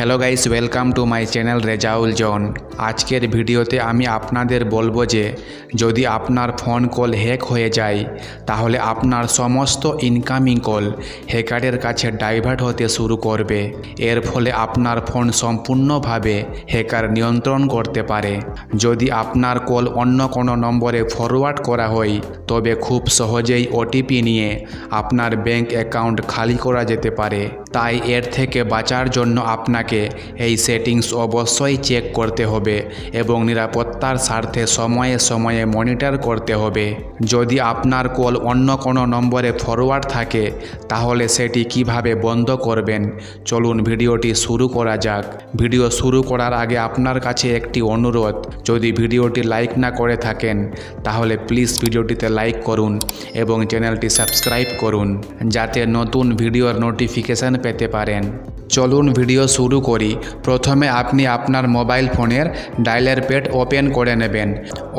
Hello guys, welcome to my channel Rezaul Jon. আজকের ভিডিওতে আমি আপনাদের বলব যে, যদি আপনার ফোন কল হ্যাক হয়ে যায়, তাহলে আপনার সমস্ত ইনকামিং কল হ্যাকারের কাছে ডাইভার্ট হতে শুরু করবে। এর ফলে আপনার ফোন সম্পূর্ণভাবে হ্যাকার নিয়ন্ত্রণ করতে পারে। যদি আপনার কল অন্য কোনো নম্বরে ফরওয়ার্ড করা হয়, তবে খুব সহজেই ওটিপি নিয়ে আপনার ব্যাংক অ্যাকাউন্ট খালি করা যেতে পারে। তাই এর থেকে বাঁচার জন্য আপনাকে এই সেটিংস অবশ্যই চেক করতে হবে এবং নিরাপত্তার স্বার্থে সময়ে সময়ে মনিটর করতে হবে। যদি আপনার কল অন্য কোনো নম্বরে ফরওয়ার্ড থাকে, তাহলে সেটি কীভাবে বন্ধ করবেন? চলুন ভিডিওটি শুরু করা যাক। ভিডিও শুরু করার আগে আপনার কাছে একটি অনুরোধ, যদি ভিডিওটি লাইক না করে থাকেন, তাহলে প্লিজ ভিডিওটিতে লাইক করুন এবং চ্যানেলটি সাবস্ক্রাইব করুন, যাতে নতুন ভিডিওর নোটিফিকেশান পেতে পারেন। চলুন ভিডিও শুরু করি। প্রথমে আপনি আপনার মোবাইল ফোনের ডায়ালের পেড ওপেন করে নেবেন।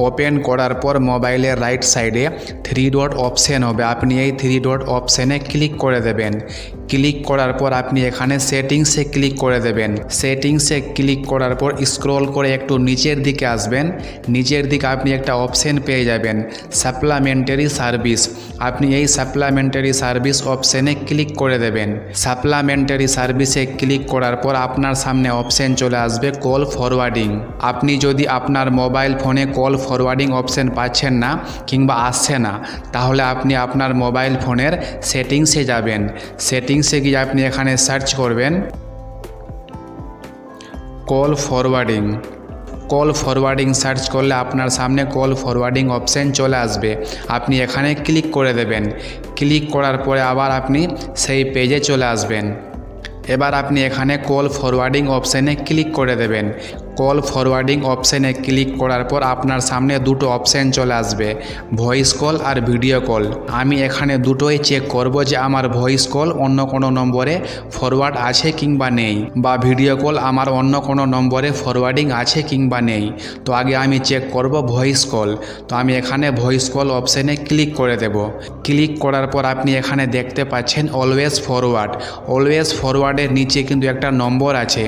ওপেন করার পর মোবাইলের রাইট সাইডে থ্রি ডট অপশান হবে। আপনি এই থ্রি ডট অপশানে ক্লিক করে দেবেন। ক্লিক করার পর আপনি এখানে সেটিংসে ক্লিক করে দেবেন। সেটিংসে ক্লিক করার পর স্ক্রল করে একটু নিচের দিকে আসবেন। নিচের দিকে আপনি একটা অপশান পেয়ে যাবেন, সাপ্লামেন্টারি সার্ভিস। আপনি এই সাপ্লামেন্টারি সার্ভিস অপশানে ক্লিক করে দেবেন। সাপ্লামেন্টারি সার্ভিসে ক্লিক করার পর আপনার সামনে অপশান চলে আসবে কল ফরওয়ার্ডিং। আপনি যদি আপনার মোবাইল ফোনে কল ফরওয়ার্ডিং অপশান পাচ্ছেন না কিংবা আসছে না, তাহলে আপনি আপনার মোবাইল ফোনের সেটিংসে যাবেন। সেটিংসে গিয়ে আপনি এখানে সার্চ করবেন call forwarding call forwarding search করলে আপনার সামনে কল ফরওয়ার্ডিং অপশান চলে আসবে। আপনি এখানে ক্লিক করে দেবেন। ক্লিক করার পরে আবার আপনি সেই পেজে চলে আসবেন। এবার আপনি এখানে কল ফরওয়ার্ডিং অপশানে ক্লিক করে দেবেন। কল ফরওয়ার্ডিং অপশানে ক্লিক করার পর আপনার সামনে দুটো অপশান চলে আসবে, ভয়েস কল আর ভিডিও কল। আমি এখানে দুটোই চেক করব যে আমার ভয়েস কল অন্য কোনো নম্বরে ফরওয়ার্ড আছে কিংবা নেই, বা ভিডিও কল আমার অন্য কোনো নম্বরে ফরওয়ার্ডিং আছে কিংবা নেই। তো আগে আমি চেক করব ভয়েস কল, তো আমি এখানে ভয়েস কল অপশানে ক্লিক করে দেব। ক্লিক করার পর আপনি এখানে দেখতে পাচ্ছেন অলওয়েজ ফরওয়ার্ড অলওয়েজ ফরওয়ার্ডের নিচে কিন্তু একটা নম্বর আছে,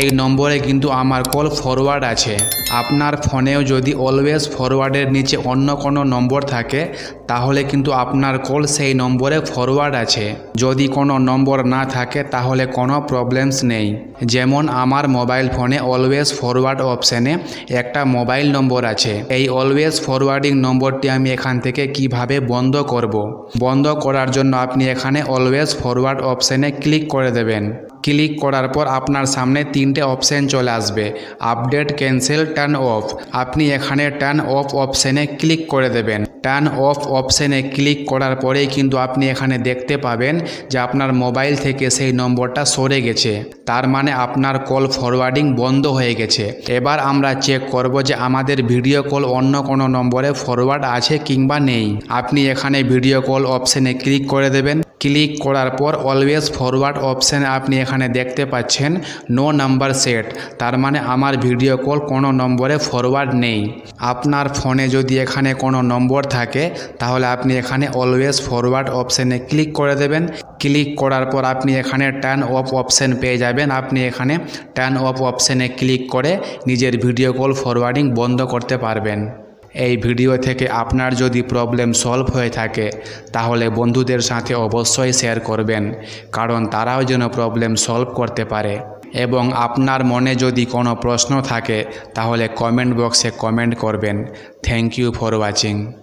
এই নম্বরে কিন্তু আমার কল ফরওয়ার্ড আছে। আপনার ফোনেও যদি অলওয়েজ ফরওয়ার্ডের নিচে অন্য কোনো নম্বর থাকে, তাহলে কিন্তু আপনার কল সেই নম্বরে ফরওয়ার্ড আছে। যদি কোনো নম্বর না থাকে, তাহলে কোনো প্রবলেমস নেই। যেমন আমার মোবাইল ফোনে অলওয়েজ ফরওয়ার্ড অপশানে একটা মোবাইল নম্বর আছে। এই অলওয়েজ ফরওয়ার্ডিং নম্বরটি আমি এখান থেকে কীভাবে বন্ধ করব। বন্ধ করার জন্য আপনি এখানে অলওয়েজ ফরওয়ার্ড অপশানে ক্লিক করে দেবেন। ক্লিক করার পর আপনার সামনে তিনটে অপশান চলে আসবে। Update, cancel, turn off. আপনি এখানে টার্ন অফ অপশানে ক্লিক করে দেবেন। টার্ন অফ অপশানে ক্লিক করার পরেই কিন্তু আপনি এখানে দেখতে পাবেন যে আপনার মোবাইল থেকে সেই নম্বরটা সরে গেছে। তার মানে আপনার কল ফরওয়ার্ডিং বন্ধ হয়ে গেছে। এবার আমরা চেক করব যে আমাদের ভিডিও কল অন্য কোনো নম্বরে ফরওয়ার্ড আছে কিংবা নেই। আপনি এখানে ভিডিও কল অপশানে ক্লিক করে দেবেন। ক্লিক করার পর অলওয়েজ ফরওয়ার্ড অপশানে আপনি এখানে দেখতে পাচ্ছেন নো নাম্বার সেট তার মানে আমার ভিডিও কল কোনো নম্বরে ফরওয়ার্ড নেই। আপনার ফোনে যদি এখানে কোনো নম্বর থাকে, তাহলে আপনি এখানে অলওয়েজ ফরওয়ার্ড অপশানে ক্লিক করে দেবেন। ক্লিক করার পর আপনি এখানে টার্ন অফ অপশান পেয়ে যাবেন। আপনি এখানে টার্ন অফ অপশানে ক্লিক করে নিজের ভিডিও কল ফরওয়ার্ডিং বন্ধ করতে পারবেন। এই ভিডিও থেকে আপনার যদি প্রবলেম সলভ হয়ে থাকে, তাহলে বন্ধুদের সাথে অবশ্যই শেয়ার করবেন, কারণ তারাও যেন প্রবলেম সলভ করতে পারে। এবং আপনার মনে যদি কোনো প্রশ্ন থাকে, তাহলে কমেন্ট বক্সে কমেন্ট করবেন। Thank you for watching